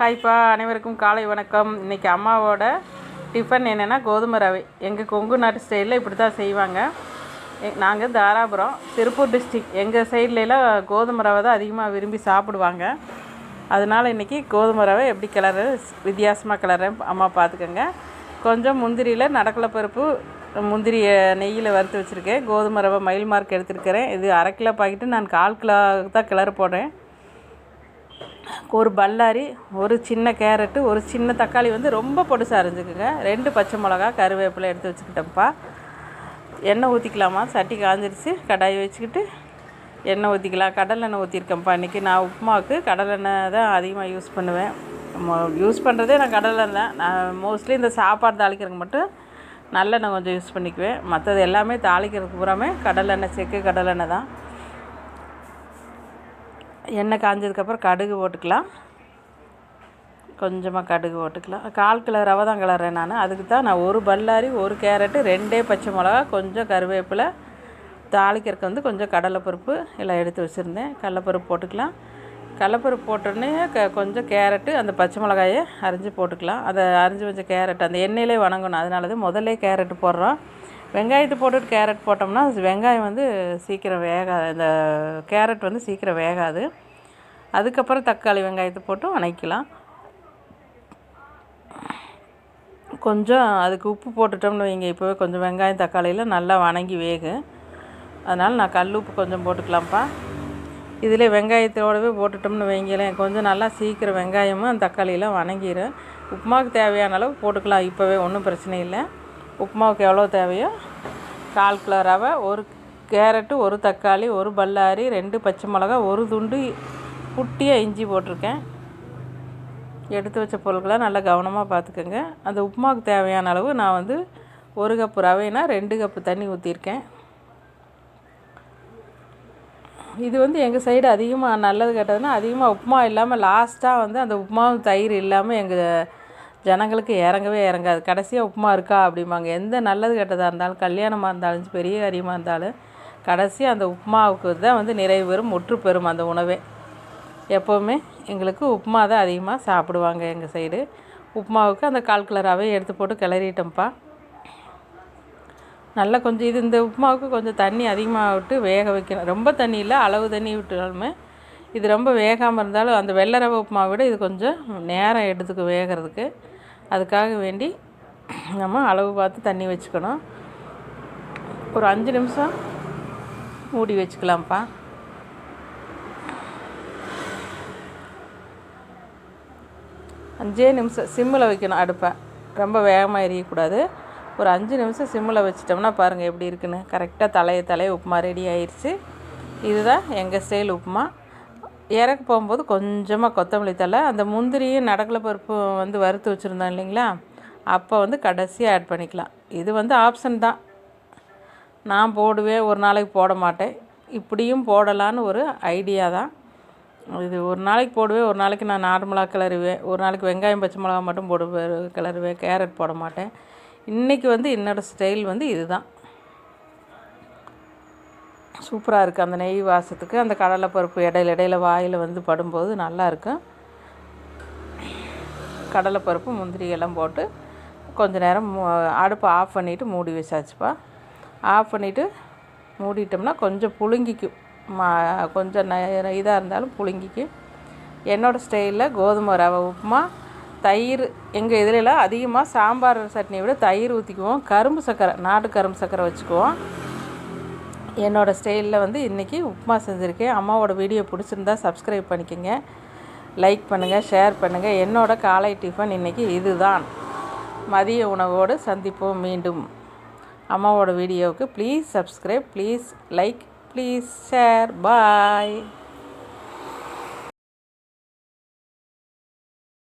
ஹாய்ப்பா அனைவருக்கும் காலை வணக்கம். இன்றைக்கி அம்மாவோட டிஃபன் என்னென்னா கோதுமை ரவை. எங்கள் கொங்கு நாட்டு ஸ்டைலில் இப்படி தான் செய்வாங்க. நாங்கள் தாராபுரம் திருப்பூர் டிஸ்ட்ரிக் எங்கள் சைட்லலாம் கோதுமை ரவை தான் அதிகமாக விரும்பி சாப்பிடுவாங்க. அதனால் இன்றைக்கி கோதுமை ரவை எப்படி கிளறு வித்தியாசமாக கிளறேன் அம்மா பார்த்துக்கோங்க. கொஞ்சம் முந்திரியில் நடக்கலை பருப்பு முந்திரியை நெய்யில் வறுத்து வச்சுருக்கேன். கோதுமை ரவை மயில் மார்க் எடுத்துருக்கிறேன். இது அரை கிலோ பாக்கெட்டு நான் கால் கிலோ தான் கிளறு போடுறேன். ஒரு பல்லாரி ஒரு சின்ன கேரட்டு ஒரு சின்ன தக்காளி வந்து ரொம்ப பொடுசாக அரைஞ்சிக்குங்க. ரெண்டு பச்சை மிளகா கருவேப்பிலை எடுத்து வச்சுக்கிட்டேன்ப்பா. எண்ணெய் ஊற்றிக்கலாமா சட்டி காஞ்சிருச்சு. கடாயை வச்சுக்கிட்டு எண்ணெய் ஊற்றிக்கலாம் கடலெண்ணெய் ஊற்றிருக்கேன்ப்பா இன்றைக்கி நான் உப்புமாவுக்கு கடலெண்ணெய் தான் அதிகமாக யூஸ் பண்ணுவேன். யூஸ் பண்ணுறதே நான் கடலெண்ணெய் தான். நான் மோஸ்ட்லி இந்த சாப்பாடு தாளிக்கிறதுக்கு மட்டும் நல்லெண்ணெய் கொஞ்சம் யூஸ் பண்ணிக்குவேன். மற்றது எல்லாமே தாளிக்கிறதுக்கு பூராமே கடலெண்ணெய் செக்கு கடலெண்ணெய் தான். எண்ணெய் காஞ்சதுக்கப்புறம் கடுகு போட்டுக்கலாம். கொஞ்சமாக கடுகு போட்டுக்கலாம். கால் கிலோ ரவை தான் கிளறேன் நான். அதுக்கு தான் நான் ஒரு பல்லாரி ஒரு கேரட்டு ரெண்டே பச்சை மிளகா கொஞ்சம் கருவேப்பிலை தாளிக்கிறதுக்கு வந்து கொஞ்சம் கடலைப்பருப்பு எல்லாம் எடுத்து வச்சுருந்தேன். கடலைப்பருப்பு போட்டுக்கலாம். கடலைப்பருப்பு போட்டோடனே க கொஞ்சம் கேரட்டு அந்த பச்சை மிளகாயை அரிஞ்சு போட்டுக்கலாம். அதை அரிஞ்சு வச்ச கேரட் அந்த எண்ணெயிலே வணங்கணும். அதனால தான் முதல்ல கேரட்டு போடுறோம். வெங்காயத்தை போட்டுட்டு கேரட் போட்டோம்னா வெங்காயம் வந்து சீக்கிரம் வேகாது. இந்த கேரட் வந்து சீக்கிரம் வேகாது. அதுக்கப்புறம் தக்காளி வெங்காயத்தை போட்டு வணக்கலாம் கொஞ்சம் அதுக்கு உப்பு போட்டுட்டோம்னு வைங்க. இப்போவே கொஞ்சம் வெங்காயம் தக்காளியில் நல்லா வணங்கி வேகும் அதனால் நான் கல் உப்பு கொஞ்சம் போட்டுக்கலாம்ப்பா. இதில் வெங்காயத்தோடவே போட்டுட்டோம்னு வைங்களேன் கொஞ்சம் நல்லா சீக்கிரம் வெங்காயமும் தக்காளியெலாம் வணங்கிடும் உப்புமாவுக்கு தேவையான அளவு போட்டுக்கலாம். இப்போவே ஒன்றும் பிரச்சனை இல்லை. உப்புமாவுக்கு எவ்வளோ தேவையோ கால் கிலோ ரவை ஒரு கேரட்டு ஒரு தக்காளி ஒரு பல்லாரி ரெண்டு பச்சை மிளகா ஒரு துண்டு குட்டியாக இஞ்சி போட்டிருக்கேன். எடுத்து வச்ச பொருட்களை நல்லா கவனமாக பார்த்துக்கோங்க. அந்த உப்புமாவுக்கு தேவையான அளவு நான் வந்து ஒரு கப்பு ரவைனா ரெண்டு கப்பு தண்ணி ஊற்றிருக்கேன் இது வந்து எங்கள் சைடு அதிகமாக நல்லது கெட்டதுன்னா அதிகமாக உப்புமா இல்லாமல் லாஸ்ட்டாக வந்து அந்த உப்புமாவும் தயிர் இல்லாமல் எங்கள் ஜனங்களுக்கு இறங்கவே இறங்காது. கடைசியாக உப்புமா இருக்கா அப்படிம்பாங்க. எந்த நல்லது கெட்டதாக இருந்தாலும் கல்யாணமாக இருந்தாலும் பெரிய காரியமாக இருந்தாலும் கடைசியாக அந்த உப்புமாவுக்கு தான் வந்து நிறைவு பெறும் முற்று பெறும் அந்த உணவே. எப்போவுமே எங்களுக்கு உப்புமா தான் அதிகமாக சாப்பிடுவாங்க எங்கள் சைடு உப்புமாவுக்கு அந்த கால் கலராகவே எடுத்து போட்டு கிளறிட்டோம்ப்பா. நல்லா கொஞ்சம் இது இந்த உப்புமாவுக்கு கொஞ்சம் தண்ணி அதிகமாக விட்டு வேக வைக்கணும். ரொம்ப தண்ணி இல்லை அளவு தண்ணி விட்டாலுமே இது ரொம்ப வேகாமல் இருந்தாலும் அந்த வெள்ளை ரவை உப்புமா விட இது கொஞ்சம் நேரம் எடுத்துக்கு வேகிறதுக்கு. அதுக்காக வேண்டி நம்ம அளவு பார்த்து தண்ணி வச்சுக்கணும். ஒரு அஞ்சு நிமிஷம் மூடி வச்சுக்கலாம்ப்பா. அஞ்சே நிமிஷம் சிம்மில் வைக்கணும் அடுப்பை. ரொம்ப வேகமாக எரியக்கூடாது. ஒரு அஞ்சு நிமிஷம் சிம்மில் வச்சிட்டோம்னா பாருங்கள் எப்படி இருக்குன்னு. கரெக்டாக தலையை தலையை உப்புமா ரெடி ஆயிடுச்சு இதுதான் எங்கள் ஸ்டைல் உப்புமா. இறக்க போகும்போது கொஞ்சமாக கொத்தமல்லி தலை அந்த முந்திரியும் நடக்கலை பருப்பு வந்து வறுத்து வச்சுருந்தோம் இல்லைங்களா? அப்போ வந்து கடைசியாக ஆட் பண்ணிக்கலாம். இது வந்து ஆப்ஷன் தான். நான் போடுவேன் ஒரு நாளைக்கு போட மாட்டேன். இப்படியும் போடலான்னு ஒரு ஐடியா தான். இது ஒரு நாளைக்கு போடுவேன் ஒரு நாளைக்கு நான் நார்மலாக கிளறுவேன். ஒரு நாளைக்கு வெங்காயம் பச்சை மிளகா மட்டும் போடுவேன் கிளறுவேன். கேரட் போட மாட்டேன். இன்றைக்கி வந்து என்னோடய ஸ்டைல் வந்து இதுதான் சூப்பராக இருக்குது அந்த நெய் வாசத்துக்கு அந்த கடலைப்பருப்பு இடையில இடையில வாயில் வந்து படும்போது நல்லாயிருக்கும் கடலைப்பருப்பு முந்திரி எல்லாம் போட்டு கொஞ்ச நேரம் அடுப்பை ஆஃப் பண்ணிவிட்டு மூடி வச்சாச்சுப்பா. ஆஃப் பண்ணிவிட்டு மூடிட்டோம்னா கொஞ்சம் புழுங்கிக்கும் மா கொஞ்சம் ந இதாக இருந்தாலும் புழுங்கிக்கும் என்னோடய ஸ்டைலில் கோதுமை ரவை உப்புமா தயிர். எங்கள் இதிலலாம் அதிகமாக சாம்பார் சட்னியை விட தயிர் ஊற்றிக்குவோம் கரும்பு சர்க்கரை நாட்டு கரும்பு சர்க்கரை வச்சுக்குவோம். என்னோடய ஸ்டைலில் வந்து இன்றைக்கி உப்புமா செஞ்சுருக்கேன். அம்மாவோட வீடியோ பிடிச்சிருந்தா சப்ஸ்கிரைப் பண்ணிக்கோங்க. லைக் பண்ணுங்கள் ஷேர் பண்ணுங்கள் என்னோடய காலை டிஃபன் இன்றைக்கி இதுதான். மதிய உணவோடு சந்திப்போம் மீண்டும். அம்மாவோட வீடியோவுக்கு please subscribe please like please share bye